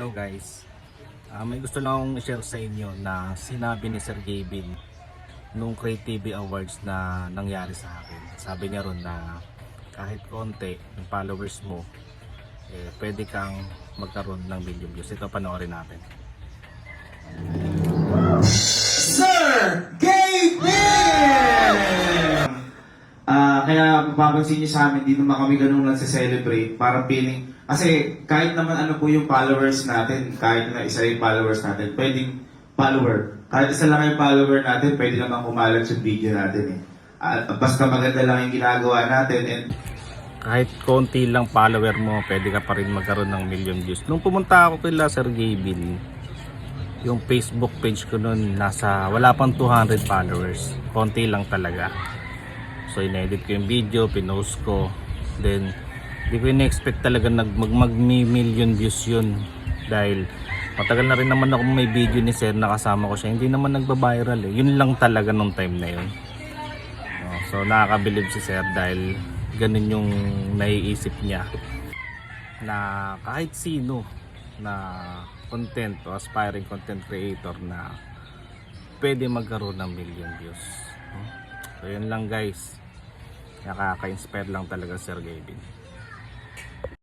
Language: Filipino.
Hello guys. Ah, may gusto lang akong i-share sa inyo na sinabi ni Sir Gavin nung Create TV Awards na nangyari sa akin. Sabi niya ron na kahit konti yung followers mo, eh, pwede kang magkaroon ng million views. Ito panoorin natin. Kaya mapapansin niyo sa amin, di naman kami ganun lang celebrate Parang feeling, kasi kahit naman ano po yung followers natin, kahit na isa yung followers natin, pwedeng follower. Kahit isa lang yung follower natin, pwede naman kumalat yung video natin eh. Ah, basta maganda lang yung ginagawa natin and Kahit konti lang follower mo, pwede ka pa rin magkaroon ng million views. Nung pumunta ako kay Sir Gavin, yung Facebook page ko noon nasa wala pang 200 followers. Konti lang talaga. So inedit ko yung video, pinost ko. Then di ko in-expect talaga nag mag, mag million views yun dahil matagal na rin naman ako may video ni Sir na kasama ko siya. Hindi naman nagba-viral eh. Yun lang talaga nung time na yun. Oh, so nakakabilib si Sir dahil ganun yung naiisip niya na kahit sino na content o aspiring content creator na pwede magkaroon ng million views. So yun lang guys. Nakaka-inspire lang talaga Sir Gavin.